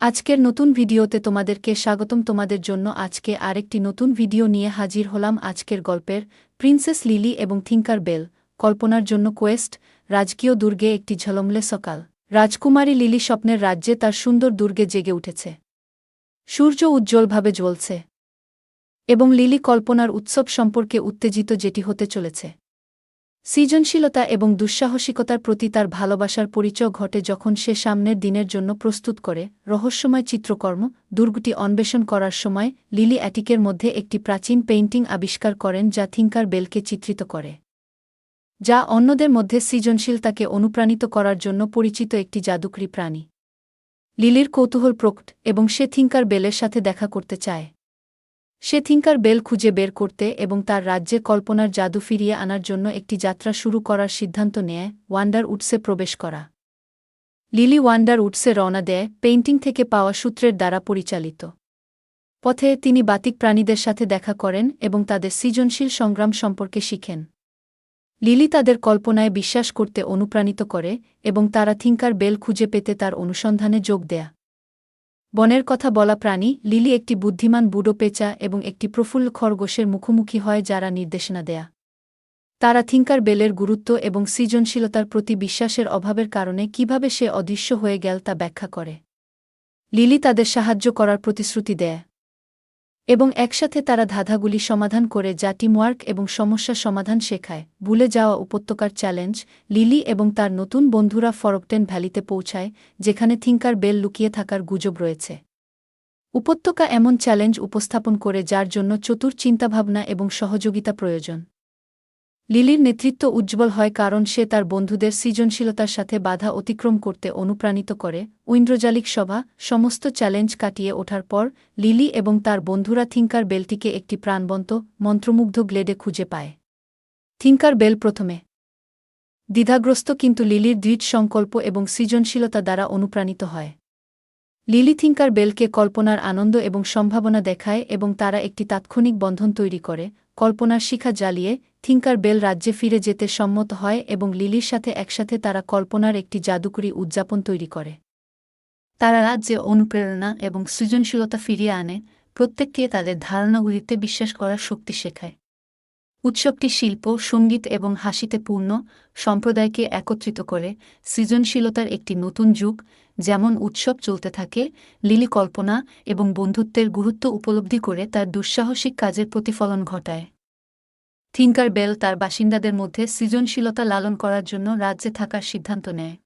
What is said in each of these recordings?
আজকের নতুন ভিডিওতে তোমাদেরকে স্বাগতম। তোমাদের জন্য আজকে আরেকটি নতুন ভিডিও নিয়ে হাজির হলাম আজকের গল্পের প্রিন্সেস লিলি এবং থিঙ্কার বেল, কল্পনার জন্য কোয়েস্ট, রাজকীয় দুর্গে একটি ঝলমলে সকাল। রাজকুমারী লিলি স্বপ্নের রাজ্যে তার সুন্দর দুর্গে জেগে উঠেছে। সূর্য উজ্জ্বলভাবে জ্বলছে এবং লিলি কল্পনার উৎসব সম্পর্কে উত্তেজিত যেটি হতে চলেছে। সৃজনশীলতা এবং দুঃসাহসিকতার প্রতি তার ভালোবাসার পরিচয় ঘটে যখন সে সামনের দিনের জন্য প্রস্তুত করে রহস্যময় চিত্রকর্ম, দুর্গটি অন্বেষণ করার সময় লিলি অ্যাটিকের মধ্যে একটি প্রাচীন পেইন্টিং আবিষ্কার করেন যা থিঙ্কার বেলকে চিত্রিত করে। যা অন্যদের মধ্যে সৃজনশীলতাকে অনুপ্রাণিত করার জন্য পরিচিত একটি জাদুকরী প্রাণী। লিলির কৌতূহল প্রকট এবং সে থিঙ্কার বেলের সাথে দেখা করতে চায়। সে থিঙ্কার বেল খুঁজে বের করতে এবং তার রাজ্যে কল্পনার জাদু ফিরিয়ে আনার জন্য একটি যাত্রা শুরু করার সিদ্ধান্ত নেয় ওয়ান্ডার উডসে প্রবেশ করা। লিলি ওয়ান্ডার উডসে রওনা দেয় পেইন্টিং থেকে পাওয়া সূত্রের দ্বারা পরিচালিত। পথে তিনি বাতিক প্রাণীদের সাথে দেখা করেন এবং তাদের সৃজনশীল সংগ্রাম সম্পর্কে শিখেন। লিলি তাদের কল্পনায় বিশ্বাস করতে অনুপ্রাণিত করে এবং তারা থিঙ্কার বেল খুঁজে পেতে তার অনুসন্ধানে যোগ দেয়া। বনের কথা বলা প্রাণী, লিলি একটি বুদ্ধিমান বুড়ো পেঁচা এবং একটি প্রফুল্ল খরগোশের মুখোমুখি হয় যারা নির্দেশনা দেয়া। তারা থিঙ্কার বেলের গুরুত্ব এবং সৃজনশীলতার প্রতি বিশ্বাসের অভাবের কারণে কীভাবে সে অদৃশ্য হয়ে গেল তা ব্যাখ্যা করে। লিলি তাদের সাহায্য করার প্রতিশ্রুতি দেয়। এবং একসাথে তারা ধাঁধাগুলি সমাধান করে যা টিমওয়ার্ক এবং সমস্যা সমাধান শেখায়। ভুলে যাওয়া উপত্যকার চ্যালেঞ্জ, লিলি এবং তার নতুন বন্ধুরা ফরকটেন ভ্যালিতে পৌঁছায়, যেখানে থিঙ্কার বেল লুকিয়ে থাকার গুজব রয়েছে। উপত্যকা এমন চ্যালেঞ্জ উপস্থাপন করে যার জন্য চতুর চিন্তাভাবনা এবং সহযোগিতা প্রয়োজন। লিলির নেতৃত্ব উজ্জ্বল হয় কারণ সে তার বন্ধুদের সৃজনশীলতার সাথে বাধা অতিক্রম করতে অনুপ্রাণিত করে। উইন্দ্রজালিক সভা, সমস্ত চ্যালেঞ্জ কাটিয়ে ওঠার পর, লিলি এবং তার বন্ধুরা থিঙ্কার বেলটিকে একটি প্রাণবন্ত, মন্ত্রমুগ্ধ গ্লেডে খুঁজে পায়। থিঙ্কার বেল প্রথমে। দ্বিধাগ্রস্ত কিন্তু লিলির দৃঢ় সংকল্প এবং সৃজনশীলতা দ্বারা অনুপ্রাণিত হয়। লিলি থিঙ্কার বেলকে কল্পনার আনন্দ এবং সম্ভাবনা দেখায় এবং তারা একটি তাৎক্ষণিক বন্ধন তৈরি করে। কল্পনার শিখা জ্বালিয়ে থিঙ্কার বেল রাজ্যে ফিরে যেতে সম্মত হয় এবং লিলির সাথে একসাথে তারা কল্পনার একটি জাদুকরী উদযাপন তৈরি করে। তারা রাজ্যে অনুপ্রেরণা এবং সৃজনশীলতা ফিরিয়ে আনে, প্রত্যেককে তাদের ধারণাগুলিতে বিশ্বাস করার শক্তি শেখায়। উৎসবটি শিল্প, সংগীত এবং হাসিতে পূর্ণ, সম্প্রদায়কে একত্রিত করে সৃজনশীলতার একটি নতুন যুগ, যেমন উৎসব চলতে থাকে, লিলি কল্পনা এবং বন্ধুত্বের গুরুত্ব উপলব্ধি করে তার দুঃসাহসিক কাজের প্রতিফলন ঘটায়। থিঙ্কার বেল তার বাসিন্দাদের মধ্যে সৃজনশীলতা লালন করার জন্য রাজ্যে থাকার সিদ্ধান্ত নেয়।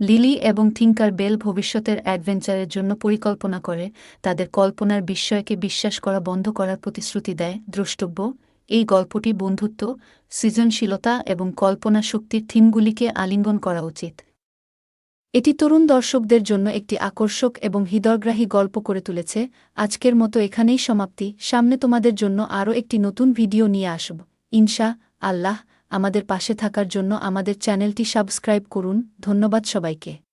লিলি এবং থিঙ্কার বেল ভবিষ্যতের অ্যাডভেঞ্চারের জন্য পরিকল্পনা করে তাদের কল্পনার বিস্ময়কে বিশ্বাস করা বন্ধ করার প্রতিশ্রুতি দেয়। দ্রষ্টব্য, এই গল্পটি বন্ধুত্ব, সৃজনশীলতা এবং কল্পনা শক্তির থিমগুলিকে আলিঙ্গন করা উচিত। এটি তরুণ দর্শকদের জন্য একটি আকর্ষক এবং হৃদয়গ্রাহী গল্প করে তুলেছে। আজকের মতো এখানেই সমাপ্তি। সামনে তোমাদের জন্য আরও একটি নতুন ভিডিও নিয়ে আসব। ইনশা আল্লাহ আমাদের পাশে থাকার জন্য আমাদের চ্যানেলটি সাবস্ক্রাইব করুন। ধন্যবাদ সবাইকে।